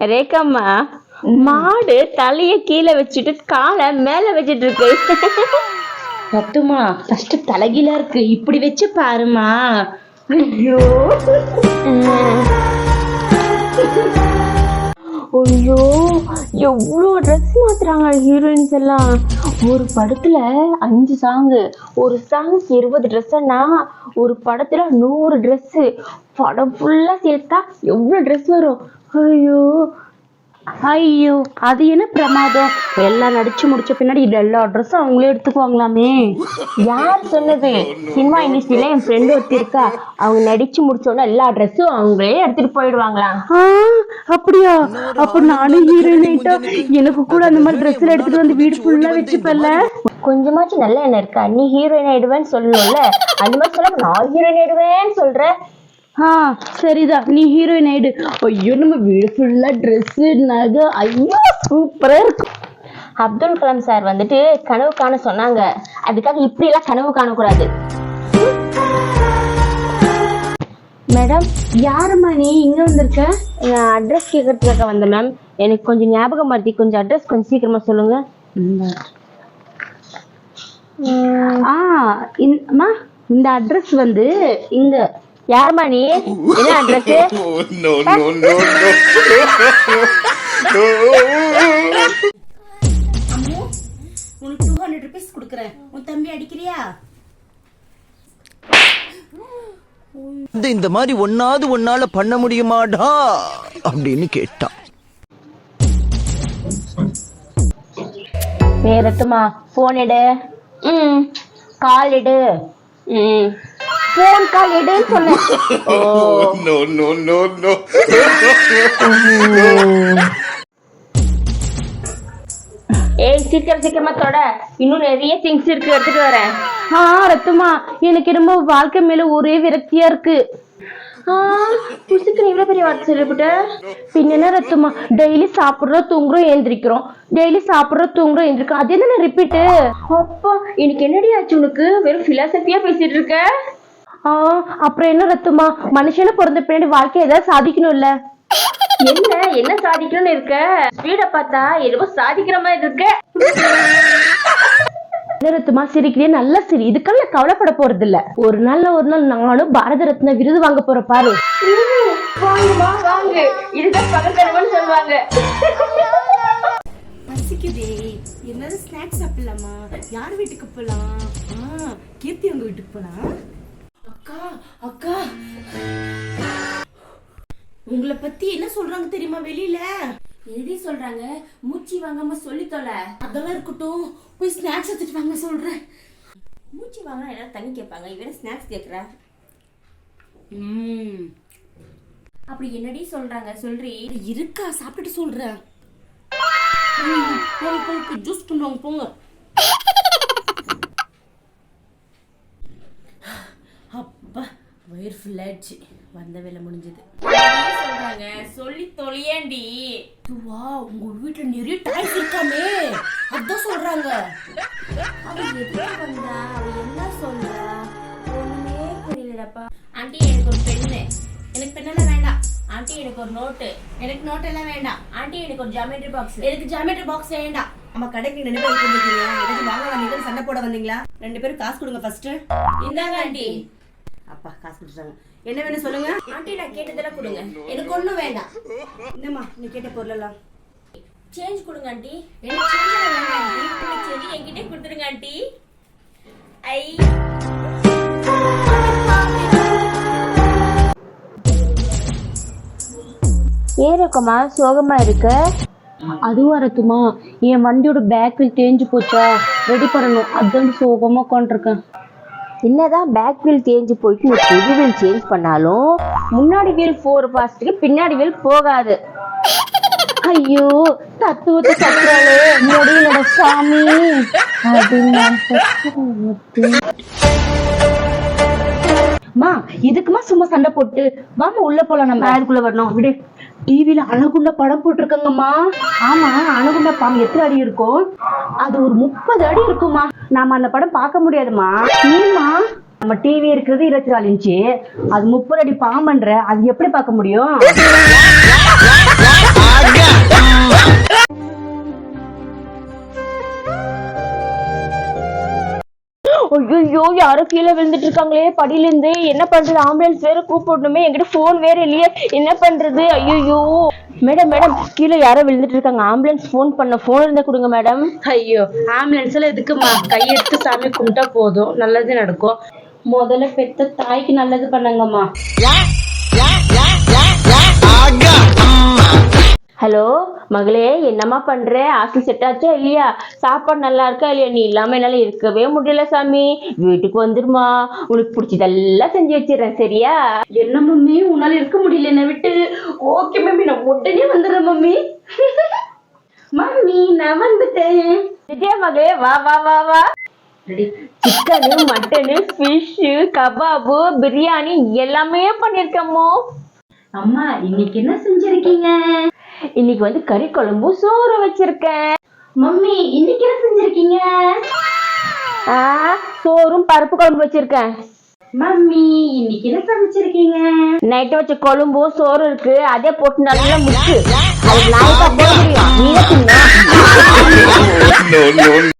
ரேகாம்மா மாடு தலைய கீழே வச்சுட்டு காலை மேல வச்சிட்டு இருக்கு. பத்துமா ஃபர்ஸ்ட் தலைகீழா இருக்கு. இப்படி வச்சு பாருமா. ஐயோ. ஐயோ எவ்வளோ ட்ரெஸ் மாத்துறாங்க ஹீரோயின்ஸ் எல்லாம். ஒரு படத்துல அஞ்சு சாங்கு ஒரு சாங்க்கு இருபது ட்ரெஸ்ஸுன்னா ஒரு படத்துல நூறு ட்ரெஸ்ஸு படம் ஃபுல்லாக சேர்த்தா எவ்வளோ ட்ரெஸ் வரும்? ஐயோ ஐயோ அது என்ன பிரமாதம்? எல்லாம் நடிச்சு முடிச்ச பின்னாடி எல்லா ட்ரெஸ்ஸும் அவங்களே எடுத்துக்குவாங்களாமே? யார் சொன்னது? சினிமா இண்டஸ்ட்ரியில என் ஃப்ரெண்டு ஒருத்தி இருக்கா. அவங்க நடிச்சு முடிச்சோன்னா எல்லா ட்ரெஸ்ஸும் அவங்களே எடுத்துட்டு போயிடுவாங்களாம் ஆ, அப்படியா? அப்ப நானும் ஹீரோயின் எனக்கு கூட அந்த மாதிரி ட்ரெஸ்ல எடுத்துட்டு வந்து வீடு ஃபுல்லா வச்சுப்பல்ல கொஞ்சமாச்சும் நல்ல எண்ணம் இருக்கா? நீ ஹீரோயின் ஆயிடுவேன்னு சொல்லணும்ல. அந்த மாதிரி சொல்ல நான் ஹீரோயின் ஆயிடுவேன்னு சொல்ற. ஆ சரிதான் நீ ஹீரோயின் ஆயிடு. ஐயோ நம்ம வீடு ஃபுல்லா Dress நகை. ஐயோ சூப்பரா இருக்கும் அப்துல் கலாம் சார் வந்துட்டு கனவு காண சொன்னாங்க. அதுக்காக இப்படி எல்லாம் கனவு காணக்கூடாது. மேடம் யாரும்மா நீ இங்க வந்திருக்க? நான் அட்ரஸ் கேட்கறதுக்காக வந்தேன் மேம் எனக்கு கொஞ்சம் ஞாபகம் மாத்தி கொஞ்சம் அட்ரஸ் கொஞ்சம் சீக்கிரமா சொல்லுங்க. ஆ இந்த- அம்மா இந்த அட்ரஸ் வந்து இங்க யாரும்மா நீ? என்ன address no, no, no, no. Ammu உனக்கு டூ ஹண்ட்ரட் ருபீஸ் கொடுக்குறேன். உன் தம்பி அடிக்கிறியா? இந்த இந்த மாதிரி ஒன்னாவது ஒன்னால பண்ண முடியுமாடா? அப்படின்னு கேட்டான் நேரத்துமா போன் எடு. ம் கால் எடு. ம். போன் கால் எடுன்னு சொன்னேன். Oh, no, no, no, no. ஏய் சீக்கிரம் சீக்கிரமா தொட. இன்னும் நிறைய திங்ஸ் இருக்கு எடுத்துட்டு வரேன். ஆ ரத்துமா எனக்கு என்னமோ வாழ்க்கை மேல ஒரே விரக்தியா இருக்கு. புசுக்கு இவ்வளவு பெரிய வார்த்தை சொல்லிவிட்ட பின்ன ரத்துமா டெய்லி சாப்பிடுறோம் தூங்குறோம் ஏந்திரிக்கிறோம் டெய்லி சாப்பிடுறோம் தூங்குறோம் ஏந்திரிக்கிறோம் அது என்ன ரிப்பீட்டு அப்பா இன்னைக்கு என்னடி ஆச்சு உனக்கு? வெறும் பிலாசபியா பேசிட்டு இருக்க. ஆ அப்புறம் என்ன ரத்துமா? மனுஷனை பிறந்த பின்னாடி வாழ்க்கை ஏதாவது சாதிக்கணும்ல? என்ன? என்ன சாதிக்கணும்னு இருக்க? ஸ்பீட பார்த்தா என்னமோ சாதிக்கிற மாதிரி இருக்க. என்ன ரத்துமா சிரிக்கிறே நல்லா சிரி. இதுக்கெல்லாம் கவலைப்பட போறது இல்ல ஒரு நாள்ல ஒரு நாள் நானும் பாரத ரத்னா விருது வாங்க போற பாரு. வாங்க வா வாங்க. இதுதான் பகத்தரவன்னு சொல்லுவாங்க. பசிக்குதே. என்னது ஸ்நாக்ஸ் சாப்பிடலாமா? யார் வீட்டுக்கு போலாம்? ஆ கீர்த்தி உங்க வீட்டுக்கு போலாம் அக்கா. உங்களை பத்தி என்ன சொல்றாங்க தெரியுமா வெளியில? எழுதி சொல்றாங்க? மூச்சு வாங்காம சொல்லி தொலை. அதெல்லாம் இருக்கட்டும். போய் ஸ்நாக்ஸ் எடுத்துட்டு வாங்க சொல்றேன். மூச்சு வாங்கினா எல்லாரும் தண்ணி கேட்பாங்க. இவன் ஸ்நாக்ஸ் கேட்குறா? ம். அப்படி என்னடி சொல்றாங்க? சொல்றி. இருக்கா சாப்பிட்டுட்டு சொல்றேன். ஜூஸ் கொண்டு வாங்க போங்க அப்பா வயிறு ஃபுல் ஆயிடுச்சு வந்த வேலை முடிஞ்சது. சொல்றாங்க சொல்லி தொலையேண்டி வா உங்க வீட்ல நிறைய டாய்ஸ் இருக்காமே. அதான் சொல்றாங்க. அவ வந்தா? அவ என்ன சொல்றா? ஒண்ணுமே புரியலப்பா ஆண்டி எனக்கு ஒரு பெண்ணு. எனக்கு பெண்ணெல்லாம் வேண்டாம். ஆண்டி எனக்கு ஒரு நோட்டு எனக்கு நோட் எல்லாம் வேண்டாம். ஆண்டி எனக்கு ஒரு ஜாமெட்ரி பாக்ஸ் எனக்கு ஜாமெட்ரி பாக்ஸ் வேண்டாம். நம்ம கடைக்கு எனக்கு வாங்க வந்தீங்கன்னு சண்டை போட வந்தீங்களா? ரெண்டு பேரும் காசு கொடுங்க ஃபர்ஸ்ட் இந்தாங்க ஆண்டி. அப்பா காசு கொடுத்துட்டாங்க என்ன வேணும் சொல்லுங்க? ஆண்டி நான் கேட்டதெல்லாம் கொடுங்க. எனக்கு ஒண்ணும் வேண்டாம். என்னம்மா நீ கேட்ட பொருளெல்லாம்? சேஞ்ச் கொடுங்க ஆண்டி. என்கிட்டே கொடுத்துருங்க ஆண்டி. ஐ. ஏறக்கமா சோகமா இருக்க. அதுவும் ரத்துமா என் வண்டியோட பேக் வீல் தேஞ்சு போச்சா? ரெடி பண்ணணும். அதான் சோகமா உட்காந்துருக்கேன் என்னதான் பேக் வீல் தேஞ்சு போயிட்டு நீ புது வீல் சேஞ்ச் பண்ணாலும் முன்னாடி வீல் போற பாஸ்ட்டுக்கு பின்னாடி வீல் போகாது. ஐயோ தத்துவத்தை கத்துறாளே முடியலடா சாமி. அம்மா இதுக்குமா சும்மா சண்டை போட்டு? வாமா உள்ள போலாம் நம்ம. அதுக்குள்ள வரணும். விடு. டிவில அணுகுண்ட படம் போட்டிருக்காங்கம்மா. ஆமா அணுகுண்ட பாம்பு எத்தனை அடி இருக்கும்? அது ஒரு முப்பது அடி இருக்குமா? நாம அந்த படம் பார்க்க முடியாதுமா. நீமா நம்ம டிவி இருக்கிறது இருபத்தி நாலு இன்ச்சு. அது முப்பது அடி பாம்பன்ற அது எப்படி பார்க்க முடியும்? ஐயோ யாரோ கீழே விழுந்துட்டு இருக்காங்களே படியில இருந்து என்ன பண்றது? ஆம்புலன்ஸ் வேற கூப்பிடணுமே. என்கிட்ட போன் வேற இல்லையே. என்ன பண்றது? ஐயோ மேடம் மேடம் கீழே யாரோ விழுந்துட்டு இருக்காங்க ஆம்புலன்ஸ் ஃபோன் பண்ண போன் இருந்தா கொடுங்க மேடம் ஐயோ ஆம்புலன்ஸ் எல்லாம் எதுக்குமா கையெடுத்து சாமி கும்பிட்டா போதும். நல்லது நடக்கும். முதல்ல பெத்த தாய்க்கு நல்லது பண்ணுங்கம்மா. ஹலோ மகளே என்னம்மா பண்ற? ஹாஸ்டல் செட் ஆச்சா இல்லையா? சாப்பாடு நல்லா இருக்கா இல்லையா? நீ இல்லாம என்னால இருக்கவே முடியல சாமி. வீட்டுக்கு வந்துருமா. உனக்கு பிடிச்சதெல்லாம் செஞ்சு வச்சிடுறேன் சரியா? என்ன மம்மி? உன்னால இருக்க முடியல என்னை விட்டு. ஓகே மம்மி நான் உடனே வந்துடுறேன் மம்மி. மம்மி நான் வந்துட்டேன். விஜய மகளே வா வா வா வா. Chicken mutton fish kebab biryani எல்லாமே பண்ணிருக்கமோ அம்மா இன்னைக்கு என்ன செஞ்சிருக்கீங்க? இன்னைக்கு வந்து கறி குழம்பு சோறு வச்சிருக்கேன். மம்மி இன்னைக்கு என்ன செஞ்சிருக்கீங்க? ஆ, சோறும் பருப்பு குழம்பு வச்சிருக்கேன். மம்மி இன்னைக்கு என்ன சமைச்சிருக்கீங்க? நைட்டு வச்ச குழம்பும் சோறு இருக்கு. அதே போட்டு நல்லா முச்சு அதுக்கு நாளைக்கு போட முடியும். நீ